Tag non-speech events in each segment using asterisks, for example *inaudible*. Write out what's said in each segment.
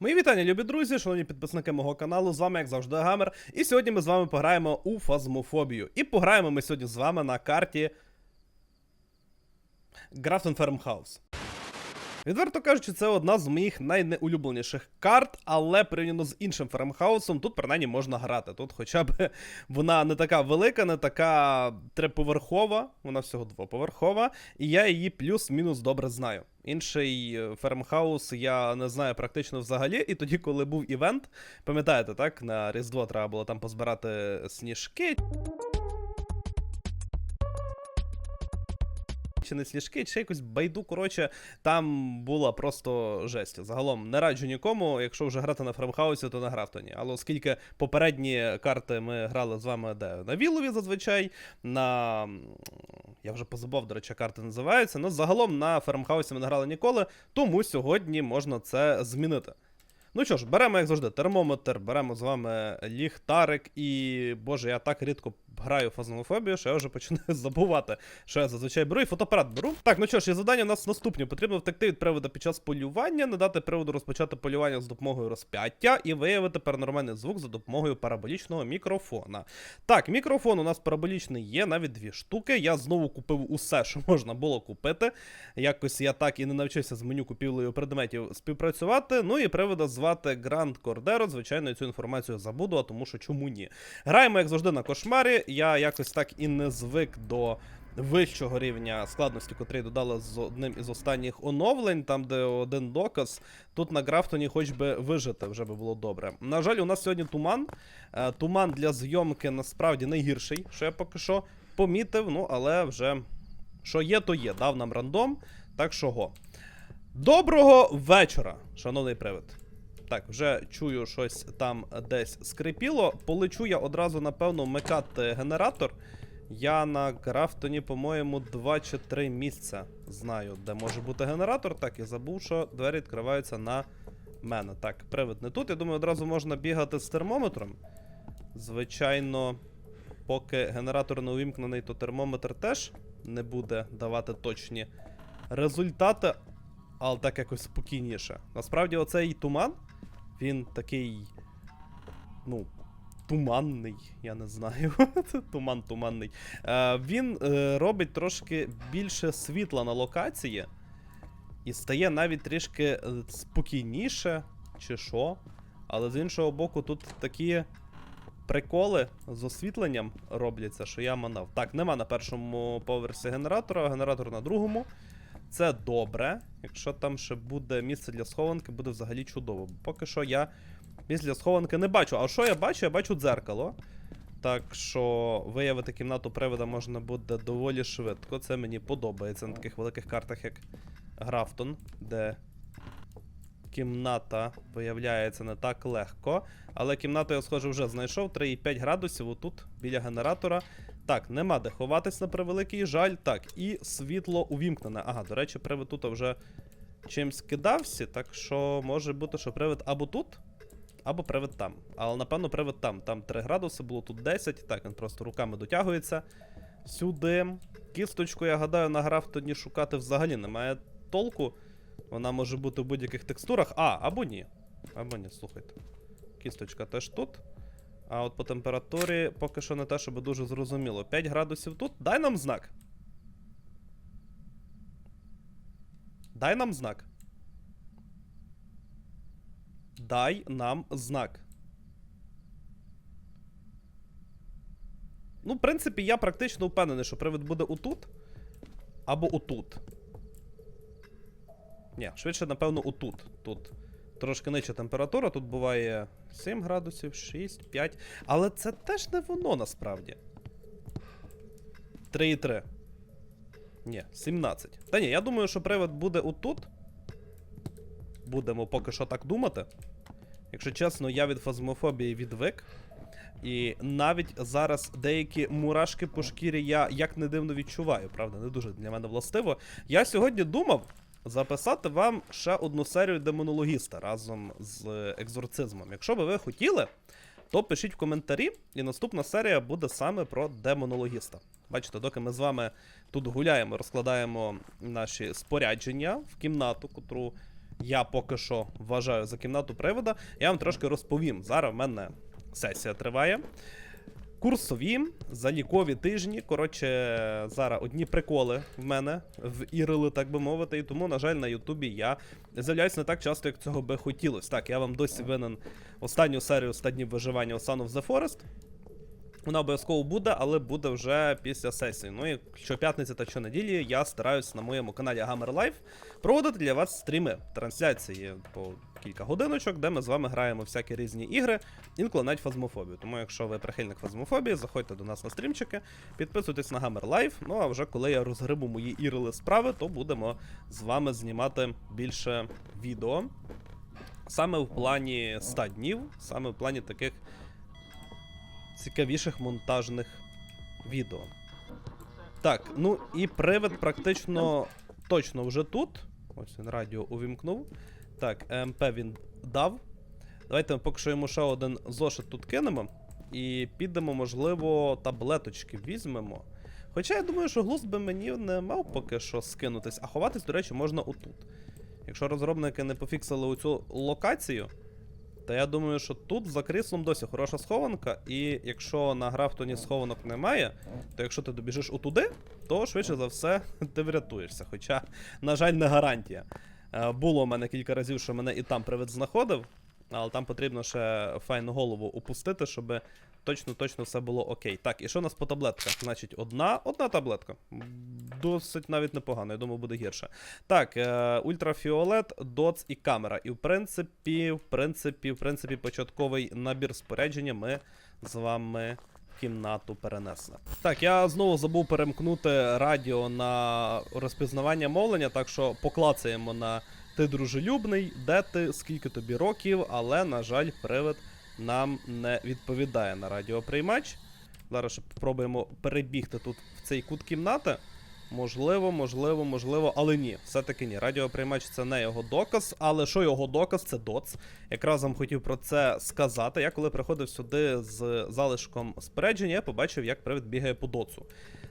Мої вітання, любі друзі, шановні підписники мого каналу. З вами, як завжди, Гамер. І сьогодні ми з вами пограємо у фазмофобію. І пограємо ми сьогодні з вами на карті Grafton Farmhouse. Відверто кажучи, це одна з моїх найнеулюбленіших карт, але порівняно з іншим фармхаусом, тут принаймні можна грати. Тут хоча б *laughs* вона не така велика, не така триповерхова, вона всього двоповерхова, і я її плюс-мінус добре знаю. Інший е, фермхаус я не знаю практично взагалі. І тоді, коли був івент, пам'ятаєте, так, на Різдво треба було там позбирати сніжки. Чи не сніжки, чи якусь байду. Коротше, там була просто жесть. Загалом не раджу нікому. Якщо вже грати на фармхаусі, то на Графтоні. Але оскільки попередні карти ми грали з вами де на Вілові зазвичай, на. Я вже позабув, до речі, карти називаються. Ну, загалом на фармхаусі ми не грали ніколи, тому сьогодні можна це змінити. Ну що ж, беремо, як завжди, термометр, беремо з вами ліхтарик, і боже, я так рідко граю фазмофобію, що я вже починаю *laughs* забувати, що я зазвичай беру і фотоапарат беру. Так, ну що ж, і завдання у нас наступні. Потрібно втекти від привода під час полювання, не дати приводу розпочати полювання з допомогою розп'яття і виявити паранормальний звук за допомогою параболічного мікрофона. Так, мікрофон у нас параболічний є, навіть дві штуки. Я знову купив усе, що можна було купити. Якось я так і не навчився з меню купівлею предметів співпрацювати. Ну і привода звати Гранд Кордеро. Звичайно, цю інформацію забуду, а тому що чому ні. Граємо, як завжди, на кошмарі. Я якось так і не звик до. Вищого рівня складності, котрий додали з одним із останніх оновлень, там де один доказ. Тут на Графтоні хоч би вижити, вже би було добре. На жаль, у нас сьогодні туман. Е, Туман для зйомки насправді найгірший, що я поки що помітив. Ну, але вже що є, то є. Дав нам рандом. Так що го. Доброго вечора, шановний привид. Так, вже чую щось там десь скрипіло. Полечу я одразу, напевно, вмикати генератор. Я на Графтоні, по-моєму, 2 чи 3 місця знаю, де може бути генератор. Так, і забув, що двері відкриваються на мене. Так, привид не тут. Я думаю, одразу можна бігати з термометром. Звичайно, поки генератор не увімкнений, то термометр теж не буде давати точні результати, але так якось спокійніше. Насправді, оцей туман, він такий. Ну, туманний, я не знаю. *laughs* Туман туманний. Е, він е, робить трошки більше світла на локації. І стає навіть трішки е, спокійніше, чи що. Але з іншого боку, тут такі приколи з освітленням робляться, що я манав. Так, нема на першому поверсі генератора, генератор на другому. Це добре. Якщо там ще буде місце для схованки, буде взагалі чудово. Бо Поки що я місць для схованки не бачу. А що я бачу? Я бачу дзеркало. Так що виявити кімнату привода можна буде доволі швидко. Це мені подобається на таких великих картах, як Графтон, де кімната виявляється не так легко. Але кімнату я, схоже, вже знайшов. 3,5 градусів отут, біля генератора. Так, нема де ховатись на превеликий жаль. Так, і світло увімкнене. Ага, до речі, привид тут вже чимсь кидався, так що може бути, що привид або тут, або привид там. Але напевно привид там. Там 3 градуси було, тут 10. Так, він просто руками дотягується. Сюди. Кісточку, я гадаю, на графтоні шукати взагалі немає толку. Вона може бути в будь-яких текстурах. А, або ні. Або ні, слухайте. Кісточка теж тут. А от по температурі поки що не те, щоб дуже зрозуміло. 5 градусів тут. Дай нам знак. Дай нам знак. Дай нам знак. Ну, в принципі, я практично впевнений, що привид буде отут. Або отут. Ні, швидше, напевно, отут. Тут трошки нижча температура, тут буває 7 градусів, 6, 5. Але це теж не воно насправді. 3,3. Ні, 17. Та ні, я думаю, що привид буде отут. Будемо поки що так думати. Якщо чесно, я від фазмофобії відвик. І навіть зараз деякі мурашки по шкірі я як не дивно відчуваю, правда, не дуже для мене властиво. Я сьогодні думав записати вам ще одну серію демонологіста разом з екзорцизмом. Якщо би ви хотіли, то пишіть в коментарі, і наступна серія буде саме про демонологіста. Бачите, доки ми з вами тут гуляємо, розкладаємо наші спорядження в кімнату, котру я поки що вважаю за кімнату привода, я вам трошки розповім. Зараз в мене сесія триває. Курсові, залікові тижні. Коротше, зараз одні приколи в мене в Ірили, так би мовити. І тому, на жаль, на Ютубі я з'являюся не так часто, як цього би хотілося. Так, я вам досі винен останню серію 100 днів виживання у Son of the Forest. Вона обов'язково буде, але буде вже після сесії. Ну і щоп'ятниці та щонеділі я стараюсь на моєму каналі Hammer Life проводити для вас стріми, трансляції по кілька годиночок, де ми з вами граємо всякі різні ігри, інколи навіть фазмофобію. Тому, якщо ви прихильник фазмофобії, заходьте до нас на стрімчики, підписуйтесь на Hammer Life. Ну а вже коли я розгрибу мої ірили справи, то будемо з вами знімати більше відео. Саме в плані 100 днів, саме в плані таких цікавіших монтажних відео. Так, ну і привид практично точно вже тут. Ось він радіо увімкнув. Так, ЕМП він дав. Давайте ми поки що йому ще один зошит тут кинемо. І підемо, можливо, таблеточки візьмемо. Хоча я думаю, що глузд би мені не мав поки що скинутись, а ховатись, до речі, можна отут. Якщо розробники не пофіксили оцю локацію, та я думаю, що тут за кріслом досі хороша схованка, і якщо на графтоні схованок немає, то якщо ти добіжиш отуди, то швидше за все *laughs* ти врятуєшся. Хоча, на жаль, не гарантія. Е, Було у мене кілька разів, що мене і там привид знаходив, але там потрібно ще файну голову опустити, щоб точно-точно все було окей. Так, і що у нас по таблетках? Значить, одна, одна таблетка. Досить навіть непогано, я думаю, буде гірше. Так, е, ультрафіолет, доц і камера. І в принципі, в принципі, в принципі, початковий набір спорядження ми з вами кімнату перенесли. Так, я знову забув перемкнути радіо на розпізнавання мовлення, так що поклацаємо на ти дружелюбний, де ти, скільки тобі років, але, на жаль, привид нам не відповідає на радіоприймач. Зараз спробуємо перебігти тут в цей кут кімнати. Можливо, можливо, можливо, але ні, все-таки ні. Радіоприймач це не його доказ, але що його доказ, це доц. Якраз вам хотів про це сказати. Я коли приходив сюди з залишком спорядження, я побачив, як привид бігає по доцу.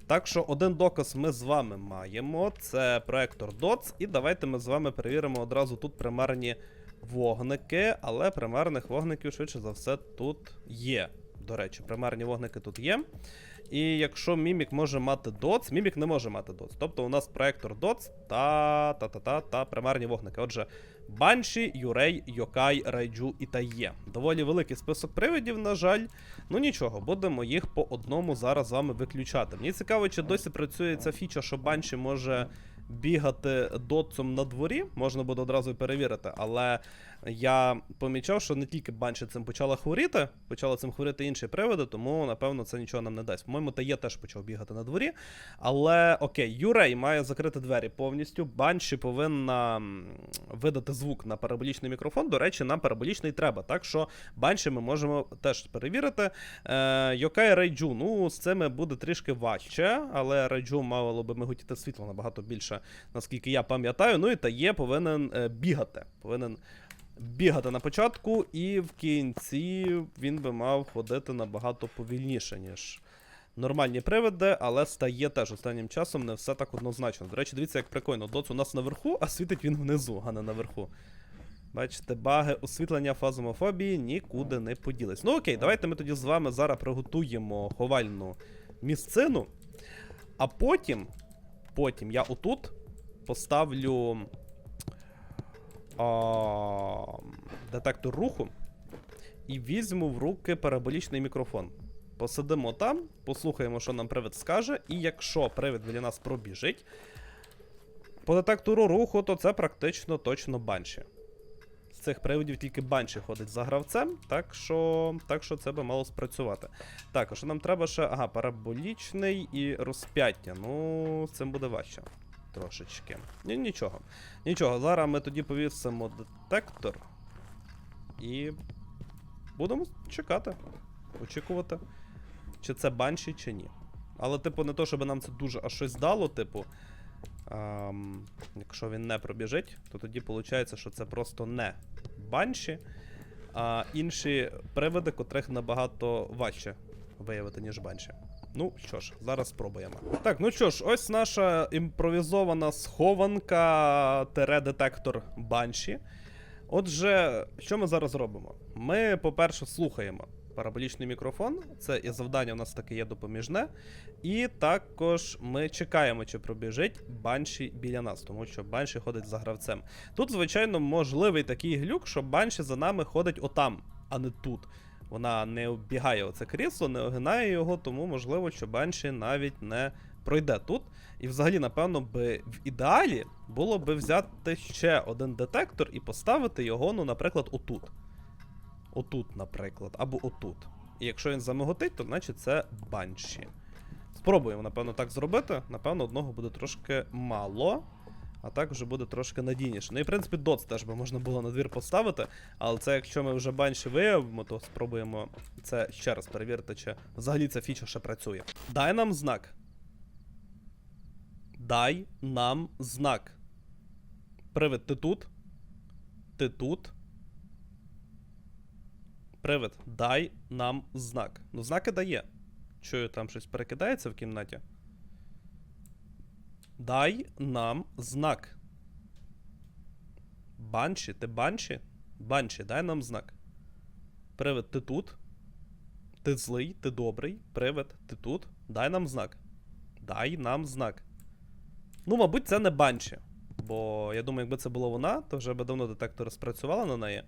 Так що один доказ ми з вами маємо. Це проектор DOTS, і давайте ми з вами перевіримо одразу тут примарні вогники, але примарних вогників, швидше за все, тут є. До речі, примарні вогники тут є. І якщо мімік може мати доц, мімік не може мати доц. Тобто у нас проектор доц та та та та та примарні вогники. Отже, Банші, Юрей, Йокай, Райджу і Тає. Доволі великий список привидів, на жаль. Ну нічого, будемо їх по одному зараз з вами виключати. Мені цікаво, чи досі працює ця фіча, що Банші може бігати дотцом на дворі. Можна буде одразу перевірити, але я помічав, що не тільки Банші цим почала хворіти, почали цим хворіти інші привиди, тому напевно це нічого нам не дасть. По-моєму, Тає теж почав бігати на дворі. Але окей, Юрей має закрити двері повністю. Банші повинна видати звук на параболічний мікрофон. До речі, нам параболічний треба. Так що банші ми можемо теж перевірити. Е, Рейджу, ну з цими буде трішки важче, але Рейджу мало би миготіти світло набагато більше, наскільки я пам'ятаю. Ну і Тає повинен е, бігати. Повинен бігати на початку, і в кінці він би мав ходити набагато повільніше, ніж нормальні привиди, але стає теж останнім часом не все так однозначно. До речі, дивіться, як прикольно. Доц у нас наверху, а світить він внизу, а не наверху. Бачите, баги освітлення фазомофобії нікуди не поділись. Ну окей, давайте ми тоді з вами зараз приготуємо ховальну місцину. А потім, потім я отут поставлю а, детектор руху і візьму в руки параболічний мікрофон. Посидимо там, послухаємо, що нам привид скаже, і якщо привид біля нас пробіжить, по детектору руху, то це практично точно банші. З цих привидів тільки банші ходить за гравцем, так що, так що це би мало спрацювати. Так, що нам треба ще? Ага, параболічний і розп'яття. Ну, з цим буде важче. Трошечки. Ні, нічого. Нічого, зараз ми тоді повісимо детектор. І будемо чекати. Очікувати, чи це банші, чи ні. Але, типу, не то, щоб нам це дуже аж щось дало, типу. Ем, якщо він не пробіжить, то тоді виходить, що це просто не банші, а інші привиди, котрих набагато важче виявити, ніж банші. Ну що ж, зараз спробуємо. Так, ну що ж, ось наша імпровізована схованка тере детектор банші. Отже, що ми зараз робимо? Ми, по-перше, слухаємо параболічний мікрофон. Це і завдання у нас таке є допоміжне. І також ми чекаємо, чи пробіжить банші біля нас, тому що банші ходить за гравцем. Тут, звичайно, можливий такий глюк, що банші за нами ходить отам, а не тут. Вона не оббігає оце крісло, не огинає його, тому можливо, що банші навіть не пройде тут. І взагалі, напевно, би в ідеалі було би взяти ще один детектор і поставити його, ну, наприклад, отут. Отут, наприклад, або отут. І якщо він замиготить, то значить це банші. Спробуємо, напевно, так зробити. Напевно, одного буде трошки мало. А так вже буде трошки надійніше. Ну і в принципі доц теж би можна було на двір поставити. Але це якщо ми вже банші виявимо, то спробуємо це ще раз перевірити, чи взагалі ця фіча ще працює. Дай нам знак. Дай нам знак. Привид, ти тут? Ти тут? Привид, дай нам знак. Ну, знаки дає. Чую, там щось перекидається в кімнаті. Дай нам знак. Банші, ти банші? Банші, дай нам знак. Привид, ти тут? Ти злий, ти добрий. Привид, ти тут? Дай нам знак. Дай нам знак. Ну, мабуть, це не банші. Бо я думаю, якби це було вона, то вже би давно детектори спрацювали на неї.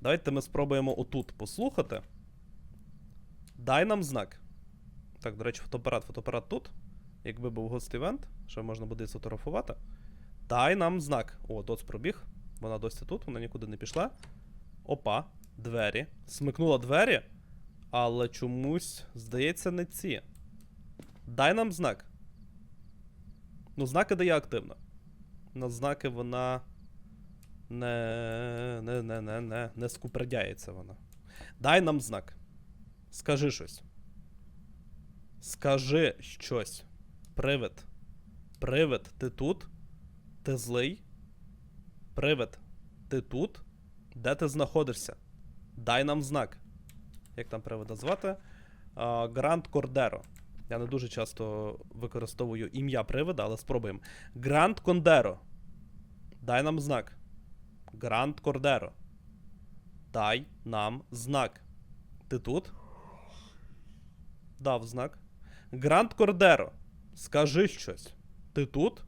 Давайте ми спробуємо отут послухати. Дай нам знак. Так, до речі, фотоапарат, фотоапарат тут. Якби був гост-івент, що можна буде сфотографувати. Дай нам знак. О, доц пробіг. Вона досі тут, вона нікуди не пішла. Опа, двері. Смикнула двері, але чомусь, здається, не ці. Дай нам знак. Ну, знаки дає активно. На знаки вона не. не, не, не, не, не скупердяється вона. Дай нам знак. Скажи щось. Скажи щось. Привид. Привид, ти тут? Ти злий? Привид, ти тут? Де ти знаходишся? Дай нам знак. Як там привида звати? А, Грант Кордеро. Я не дуже часто використовую ім'я привида, але спробуємо. Грант Кондеро. Дай нам знак. Грант Кордеро. Дай нам знак. Ти тут? Дав знак. Грант Кордеро. Скажи щось. Ти тут?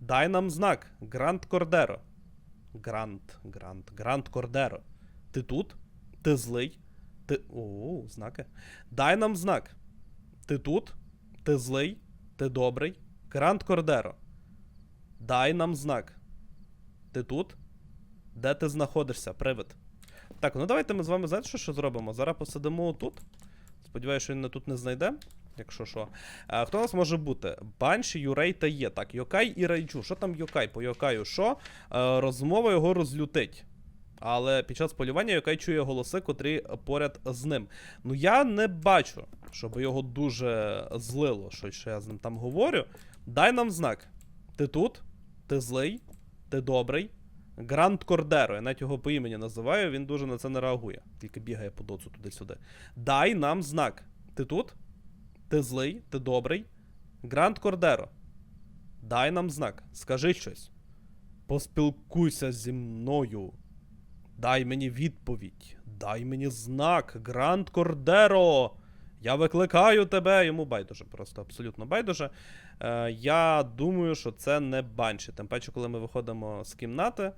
Дай нам знак. Грант Кордеро. Грант, Грант, Грант Кордеро. Ти тут? Ти злий? Ти. О, знаки. Дай нам знак. Ти тут? Ти злий? Ти добрий? Грант Кордеро. Дай нам знак. Ти тут? Де ти знаходишся? Привид. Так, ну давайте ми з вами знаєте, що, що зробимо? Зараз посидимо тут. Сподіваюся, що він тут не знайде. Якщо що. А, хто у нас може бути? Банші, Юрей та є. Так, Йокай і Райджу. Що там Йокай? По Йокаю що? Е, розмова його розлютить. Але під час полювання Йокай чує голоси, котрі поряд з ним. Ну я не бачу, щоб його дуже злило, що я з ним там говорю. Дай нам знак. Ти тут? Ти злий? Ти добрий? Грант Кордеро, я навіть його по імені називаю, він дуже на це не реагує, тільки бігає по доцу туди-сюди. Дай нам знак. Ти тут? Ти злий, ти добрий. Грант Кордеро. Дай нам знак. Скажи щось. Поспілкуйся зі мною. Дай мені відповідь. Дай мені знак. Грант Кордеро. Я викликаю тебе. Йому байдуже, просто абсолютно байдуже. Е, я думаю, що це не банші. Тим паче, коли ми виходимо з кімнати,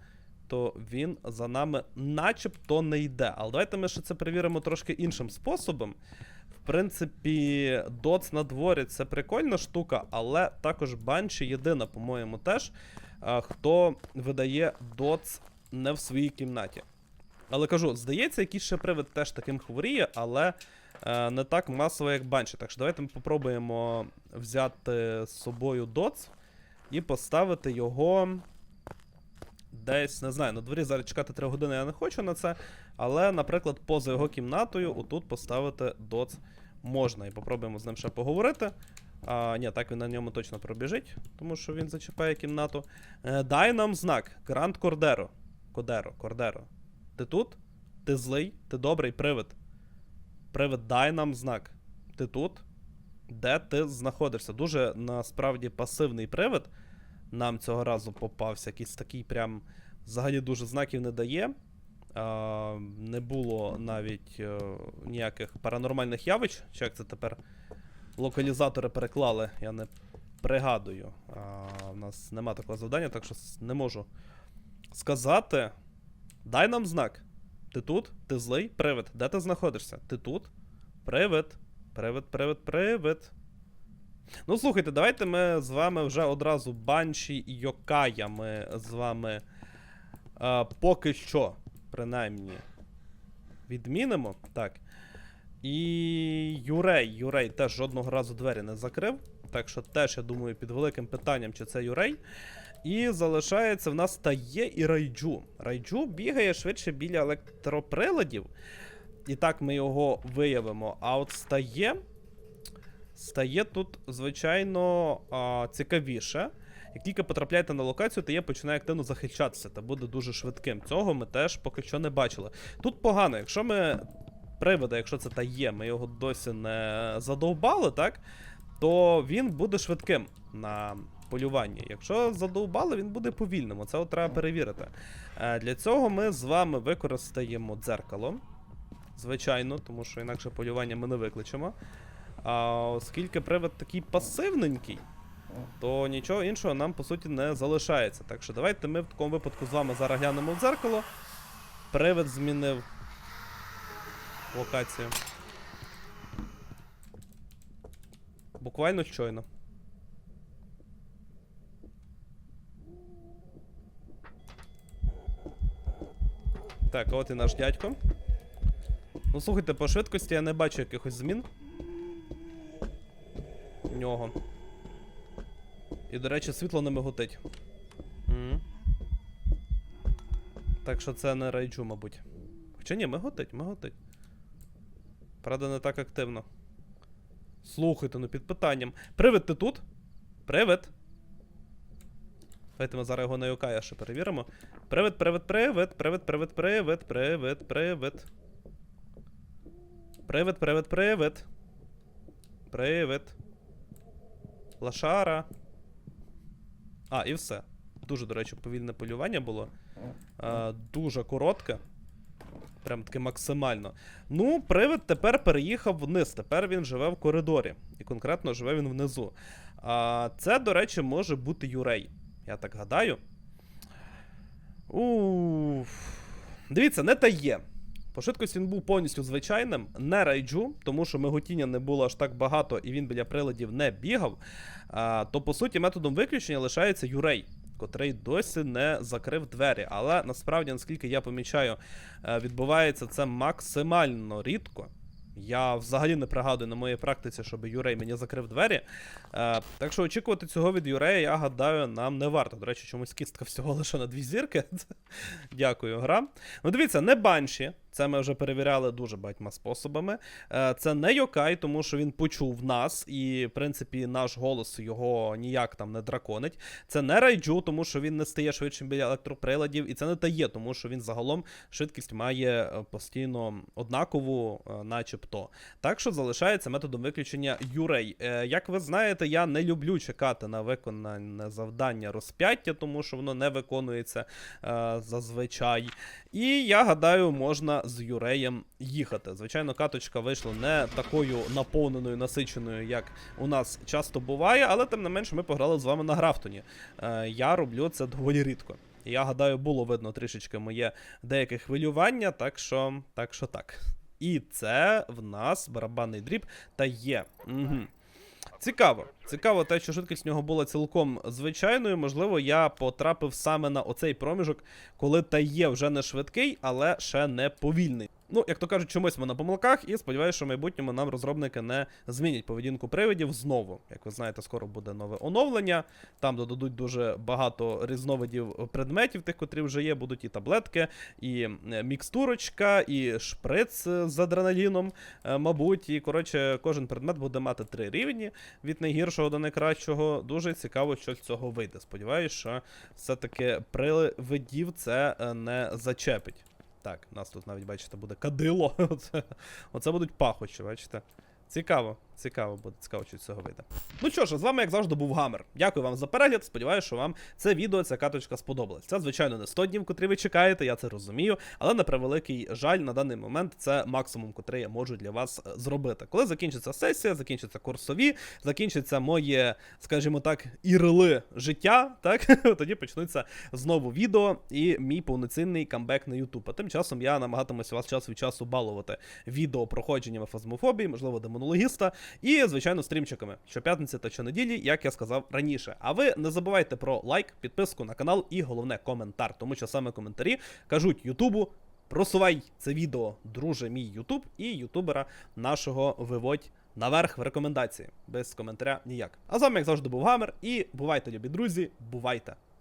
то він за нами начебто не йде. Але давайте ми ще це перевіримо трошки іншим способом. Принципі, доц на дворі це прикольна штука, але також банші єдина, по-моєму, теж, хто видає доц не в своїй кімнаті. Але кажу, здається, якийсь ще привид теж таким хворіє, але е, не так масово, як банші. Так що давайте ми попробуємо взяти з собою доц і поставити його десь, не знаю, на дворі зараз чекати 3 години я не хочу на це. Але, наприклад, поза його кімнатою, отут поставити доц можна. І попробуємо з ним ще поговорити. А, ні, так він на ньому точно пробіжить, тому що він зачіпає кімнату. Е, дай нам знак. Грант Кордеро. Кодеро, Кордеро. Ти тут? Ти злий? Ти добрий привид. Привид, дай нам знак. Ти тут? де ти знаходишся. Дуже насправді пасивний привид. Нам цього разу попався. Якийсь такий прям взагалі дуже знаків не дає. Не було навіть е, ніяких паранормальних явищ. Чи як це тепер локалізатори переклали, я не пригадую. У нас нема такого завдання, так що не можу сказати. Дай нам знак. Ти тут? Ти злий? Привид. Де ти знаходишся? Ти тут? Привид. Привид, привид, привид. Ну, слухайте, давайте ми з вами вже одразу банші і Йокая ми з вами а, поки що, принаймні, відмінимо. Так. І Юрей. Юрей теж жодного разу двері не закрив. Так що теж, я думаю, під великим питанням, чи це Юрей. І залишається в нас Тає і Райджу. Райджу бігає швидше біля електроприладів. І так ми його виявимо. А от стає. Стає тут, звичайно, цікавіше. Як тільки потрапляєте на локацію, Тає починає активно захищатися та буде дуже швидким. Цього ми теж поки що не бачили. Тут погано, якщо ми привода, якщо це Тає, ми його досі не задовбали, так? То він буде швидким на полюванні. Якщо задовбали, він буде повільним. Оце от треба перевірити. Е, Для цього ми з вами використаємо дзеркало. Звичайно, тому що інакше полювання ми не викличемо. А оскільки привид такий пасивненький, то нічого іншого нам по суті не залишається. Так що давайте ми в такому випадку з вами зараз глянемо в дзеркало. Привид змінив локацію. Буквально щойно. Так, от і наш дядько. Ну, слухайте, по швидкості я не бачу якихось змін. У нього. І, до речі, світло не миготить. М. Так що це не райджу, мабуть. Хоча ні, миготить, миготить. Правда, не так активно. Слухайте, ну під питанням. Привид ти тут? Привид. Давайте ми зараз його на Йокая ще перевіримо. Привид, привид, привид, привид, привид, привид, привид, привид. Привид, привид, привид. Привид. Лашара. А, і все. Дуже, до речі, повільне полювання було. А, дуже коротке. Прям таки максимально. Ну, привид тепер переїхав вниз. Тепер він живе в коридорі. І конкретно живе він внизу. А, це, до речі, може бути Юрей. Я так гадаю. Уф. Дивіться, не тає. По швидкості він був повністю звичайним, не райджу, тому що миготіння не було аж так багато і він біля приладів не бігав. То по суті методом виключення лишається Юрей, котрий досі не закрив двері. Але насправді, наскільки я помічаю, е, відбувається це максимально рідко. Я взагалі не пригадую на моїй практиці, щоб Юрей мені закрив двері. Е, так що очікувати цього від Юрея, я гадаю, нам не варто. До речі, чомусь кістка всього лише на дві зірки. *laughs* Дякую, гра. Ну, дивіться, не банші. Це ми вже перевіряли дуже багатьма способами. Е, Це не Йокай, тому що він почув нас, і, в принципі, наш голос його ніяк там не драконить. Це не райджу, тому що він не стає швидшим біля електроприладів, і це не тає, тому що він загалом швидкість має е, постійно однакову, е, начебто. Так що залишається методом виключення Юрей. Як ви знаєте, я не люблю чекати на виконане завдання розп'яття, тому що воно не виконується зазвичай. І я гадаю, можна з Юреєм їхати. Звичайно, каточка вийшла не такою наповненою, насиченою, як у нас часто буває, але тим не менше ми пограли з вами на графтоні. Е, я роблю це доволі рідко. Я гадаю, було видно трішечки моє деяке хвилювання, так що так. Що так. І це в нас барабанний дріб та є. Угу. Цікаво. Цікаво те, що швидкість в нього була цілком звичайною. Можливо, я потрапив саме на оцей проміжок, коли та є вже не швидкий, але ще не повільний. Ну, як то кажуть, чомусь ми на помилках, і сподіваюся, що в майбутньому нам розробники не змінять поведінку привидів знову. Як ви знаєте, скоро буде нове оновлення. Там додадуть дуже багато різновидів предметів, тих, котрі вже є. Будуть і таблетки, і е, мікстурочка, і шприц е, з адреналіном, е, мабуть. І коротше, кожен предмет буде мати три рівні від найгіршого до найкращого. Дуже цікаво, що з цього вийде. Сподіваюсь, що все-таки привидів це е, не зачепить. Так, у нас тут навіть, бачите, буде кадило. *laughs* Оце, оце будуть пахощі, бачите. Цікаво. Цікаво буде, цікаво, що з цього вийде. Ну що ж, з вами, як завжди, був Гамер. Дякую вам за перегляд. Сподіваюся, що вам це відео, ця каточка сподобалась. Це, звичайно, не 100 днів, котрі ви чекаєте, я це розумію. Але на превеликий жаль, на даний момент це максимум, котрий я можу для вас е, зробити. Коли закінчиться сесія, закінчаться курсові, закінчиться моє, скажімо так, ірли життя, так *laughs* тоді почнуться знову відео і мій повноцінний камбек на YouTube. А тим часом я намагатимуся вас час від часу балувати відео проходженнями фазмофобії, можливо, демонологіста, і, звичайно, стрімчиками щоп'ятниці та щонеділі, як я сказав раніше. А ви не забувайте про лайк, підписку на канал і головне коментар, тому що саме коментарі кажуть Ютубу. Просувай це відео, друже, мій Ютуб, і ютубера нашого виводь наверх в рекомендації. Без коментаря ніяк. А з вами, як завжди, був Гамер, і бувайте, любі друзі, бувайте!